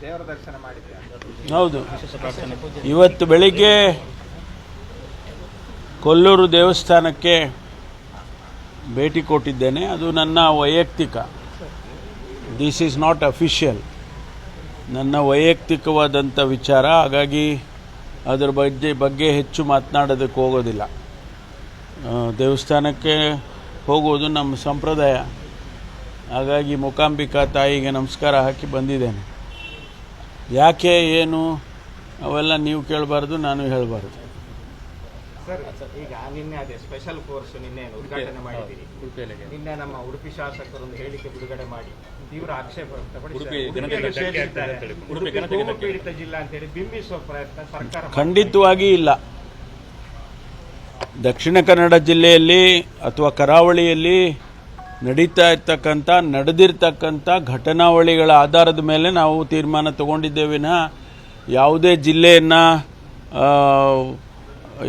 ದೇವರ ದರ್ಶನ ಮಾಡಿದ್ದೆ ಹೌದು. ಇವತ್ತು ಬೆಳಿಗ್ಗೆ ಕೊಲ್ಲೂರು ದೇವಸ್ಥಾನಕ್ಕೆ ಭೇಟಿ ಕೊಟ್ಟಿದ್ದೇನೆ. ಅದು ನನ್ನ ವೈಯಕ್ತಿಕ. ದಿಸ್ ಈಸ್ ನಾಟ್ ಅಫಿಷಿಯಲ್ ನನ್ನ ವೈಯಕ್ತಿಕವಾದಂಥ ವಿಚಾರ. ಹಾಗಾಗಿ ಅದರ ಬಗ್ಗೆ ಬಗ್ಗೆ ಹೆಚ್ಚು ಮಾತನಾಡೋದಕ್ಕೆ ಹೋಗೋದಿಲ್ಲ. ದೇವಸ್ಥಾನಕ್ಕೆ ಹೋಗುವುದು ನಮ್ಮ ಸಂಪ್ರದಾಯ. ಹಾಗಾಗಿ ಮೂಕಾಂಬಿಕಾ ತಾಯಿಗೆ ನಮಸ್ಕಾರ ಹಾಕಿ ಬಂದಿದ್ದೇನೆ. ಯಾಕೆ ಏನು ಅವೆಲ್ಲ ನೀವು ಕೇಳಬಾರ್ದು ನಾನು ಹೇಳಬಾರ್ದು. ಸರ್ ಈಗ ನಿನ್ನೆ ಅದೇ ಸ್ಪೆಷಲ್ ಕೋರ್ಸ್ ನಿನ್ನೆ ಉದ್ಘಾಟನೆ ಮಾಡಿದ್ದೀರಿ. ನಿನ್ನೆ ನಮ್ಮ ಉಡುಪಿ ಶಾಸಕರೊಂದು ಹೇಳಿಕೆ ಬಿಡುಗಡೆ ಮಾಡಿ. ತೀವ್ರ ಆಕ್ಷೇಪ ಪೀಡಿತ ಜಿಲ್ಲಾ ಅಂತೇಳಿ ಬಿಂಬಿಸುವ ಪ್ರಯತ್ನ ಸರ್ಕಾರ ಖಂಡಿತವಾಗಿ ಇಲ್ಲ. ದಕ್ಷಿಣ ಕನ್ನಡ ಜಿಲ್ಲೆಯಲ್ಲಿ ಅಥವಾ ಕರಾವಳಿಯಲ್ಲಿ ನಡೀತಾ ಇರ್ತಕ್ಕಂಥ, ನಡೆದಿರ್ತಕ್ಕಂಥ ಘಟನಾವಳಿಗಳ ಆಧಾರದ ಮೇಲೆ ನಾವು ತೀರ್ಮಾನ ತಗೊಂಡಿದ್ದೇವಿನ ವಿನಃ ಯಾವುದೇ ಜಿಲ್ಲೆಯನ್ನು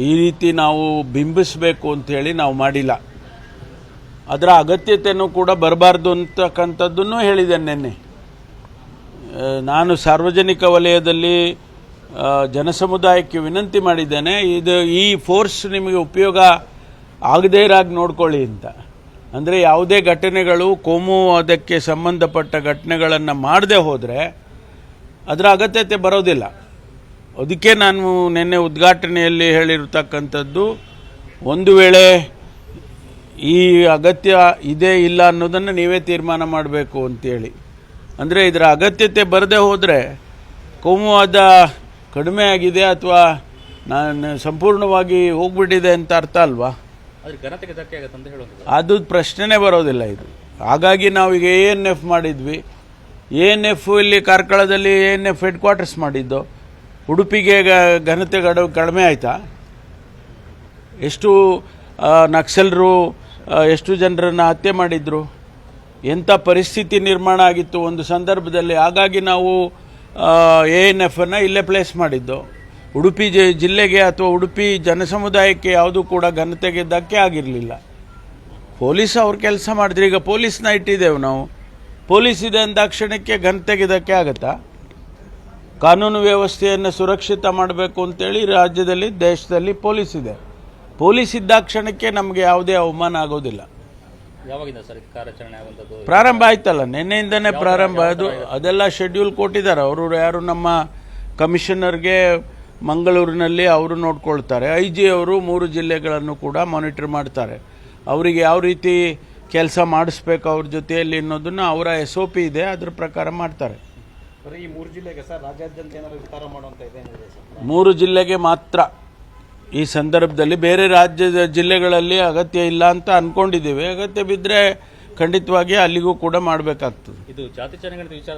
ಈ ರೀತಿ ನಾವು ಬಿಂಬಿಸಬೇಕು ಅಂಥೇಳಿ ನಾವು ಮಾಡಿಲ್ಲ. ಅದರ ಅಗತ್ಯತೆಯೂ ಕೂಡ ಬರಬಾರ್ದು ಅಂತಕ್ಕಂಥದ್ದನ್ನು ಹೇಳಿದೆ ನಿನ್ನೆ. ನಾನು ಸಾರ್ವಜನಿಕ ವಲಯದಲ್ಲಿ ಜನಸಮುದಾಯಕ್ಕೆ ವಿನಂತಿ ಮಾಡಿದ್ದೇನೆ, ಇದು ಈ ಫೋರ್ಸ್ ನಿಮಗೆ ಉಪಯೋಗ ಆಗದೇ ಇರಾಗಿ ನೋಡ್ಕೊಳ್ಳಿ ಅಂತ. ಅಂದರೆ ಯಾವುದೇ ಘಟನೆಗಳು ಕೋಮು ಅದಕ್ಕೆ ಸಂಬಂಧಪಟ್ಟ ಘಟನೆಗಳನ್ನು ಮಾಡದೆ ಹೋದರೆ ಅದರ ಅಗತ್ಯತೆ ಬರೋದಿಲ್ಲ. ಅದಕ್ಕೆ ನಾನು ನಿನ್ನೆ ಉದ್ಘಾಟನೆಯಲ್ಲಿ ಹೇಳಿರತಕ್ಕಂಥದ್ದು, ಒಂದು ವೇಳೆ ಈ ಅಗತ್ಯ ಇದೆ, ಇಲ್ಲ ಅನ್ನೋದನ್ನು ನೀವೇ ತೀರ್ಮಾನ ಮಾಡಬೇಕು ಅಂತೇಳಿ. ಅಂದರೆ ಇದರ ಅಗತ್ಯತೆ ಬರದೇ ಹೋದರೆ ಕೋಮುವಾದ ಕಡಿಮೆ ಆಗಿದೆ ಅಥವಾ ನಾನು ಸಂಪೂರ್ಣವಾಗಿ ಹೋಗ್ಬಿಟ್ಟಿದೆ ಅಂತ ಅರ್ಥ ಅಲ್ವಾ? ಅದು ಪ್ರಶ್ನೆನೇ ಬರೋದಿಲ್ಲ ಇದು. ಹಾಗಾಗಿ ನಾವೀಗ ಎ ಎನ್ ಎಫ್ ಮಾಡಿದ್ವಿ. ಎ ಎನ್ ಎಫ್ ಇಲ್ಲಿ ಕಾರ್ಕಳದಲ್ಲಿ A N F headquarters ಮಾಡಿದ್ದು. ಉಡುಪಿಗೆ ಘನತೆ ಗಡ, ಕಡಿಮೆ ಆಯಿತಾ? ಎಷ್ಟು ನಕ್ಸಲರು ಎಷ್ಟು ಜನರನ್ನು ಹತ್ಯೆ ಮಾಡಿದ್ರು? ಎಂಥ ಪರಿಸ್ಥಿತಿ ನಿರ್ಮಾಣ ಆಗಿತ್ತು ಒಂದು ಸಂದರ್ಭದಲ್ಲಿ? ಹಾಗಾಗಿ ನಾವು ಎ ಎನ್ ಎಫನ್ನು ಇಲ್ಲೇ ಪ್ಲೇಸ್ ಮಾಡಿದ್ದು. ಉಡುಪಿ ಜಿ- ಜಿಲ್ಲೆಗೆ ಅಥವಾ ಉಡುಪಿ ಜನಸಮುದಾಯಕ್ಕೆ ಯಾವುದೂ ಕೂಡ ಘನತೆಗೆ ಧಕ್ಕೆ ಆಗಿರಲಿಲ್ಲ. ಪೊಲೀಸ್ ಅವ್ರ ಕೆಲಸ ಮಾಡಿದ್ರೆ ಈಗ ಪೊಲೀಸ್ನ ಇಟ್ಟಿದ್ದೇವೆ ನಾವು. ಪೊಲೀಸ್ ಇದೆ ಅಂದಾಕ್ಷಣಕ್ಕೆ ಘನತೆಗೆ ತೆಗೆದಕ್ಕೆ ಆಗುತ್ತಾ? ಕಾನೂನು ವ್ಯವಸ್ಥೆಯನ್ನು ಸುರಕ್ಷಿತ ಮಾಡಬೇಕು ಅಂತೇಳಿ ರಾಜ್ಯದಲ್ಲಿ ದೇಶದಲ್ಲಿ ಪೊಲೀಸ್ ಇದೆ. ಪೊಲೀಸ್ ಇದ್ದಾಕ್ಷಣಕ್ಕೆ ನಮಗೆ ಯಾವುದೇ ಅವಮಾನ ಆಗೋದಿಲ್ಲ. ಪ್ರಾರಂಭ ಆಯ್ತಲ್ಲ ನಿನ್ನೆಯಿಂದನೇ ಪ್ರಾರಂಭ. ಅದು ಅದೆಲ್ಲ ಶೆಡ್ಯೂಲ್ ಕೊಟ್ಟಿದ್ದಾರೆ. ಅವರು ಯಾರು ನಮ್ಮ ಕಮಿಷನರ್ಗೆ ಮಂಗಳೂರಿನಲ್ಲಿ ಅವರು ನೋಡ್ಕೊಳ್ತಾರೆ. ಐ ಜಿ ಅವರು ಮೂರು ಜಿಲ್ಲೆಗಳನ್ನು ಕೂಡ ಮಾನಿಟರ್ ಮಾಡ್ತಾರೆ. ಅವರಿಗೆ ಯಾವ ರೀತಿ ಕೆಲಸ ಮಾಡಿಸ್ಬೇಕು ಅವ್ರ ಜೊತೆಯಲ್ಲಿ ಅನ್ನೋದನ್ನು ಅವರ ಎಸ್ ಒ ಪಿ ಇದೆ ಅದ್ರ ಪ್ರಕಾರ ಮಾಡ್ತಾರೆ. ಈ ಮೂರು ಜಿಲ್ಲೆಗೆ ಸರ್ ರಾಜ್ಯಾದ್ಯಂತ ಏನಾದರೂ ಮಾಡುವಂಥ ಇದೆ ಮೂರು ಜಿಲ್ಲೆಗೆ ಮಾತ್ರ. ಈ ಸಂದರ್ಭದಲ್ಲಿ ಬೇರೆ ರಾಜ್ಯದ ಜಿಲ್ಲೆಗಳಲ್ಲಿ ಅಗತ್ಯ ಇಲ್ಲ ಅಂತ ಅಂದ್ಕೊಂಡಿದ್ದೀವಿ ಅಗತ್ಯ ಬಿದ್ದರೆ ಖಂಡಿತವಾಗಿ ಅಲ್ಲಿಗೂ ಕೂಡ ಮಾಡಬೇಕಾಗ್ತದೆ. ಇದು ಜಾತಿ ಜನಗಣತಿ ವಿಚಾರ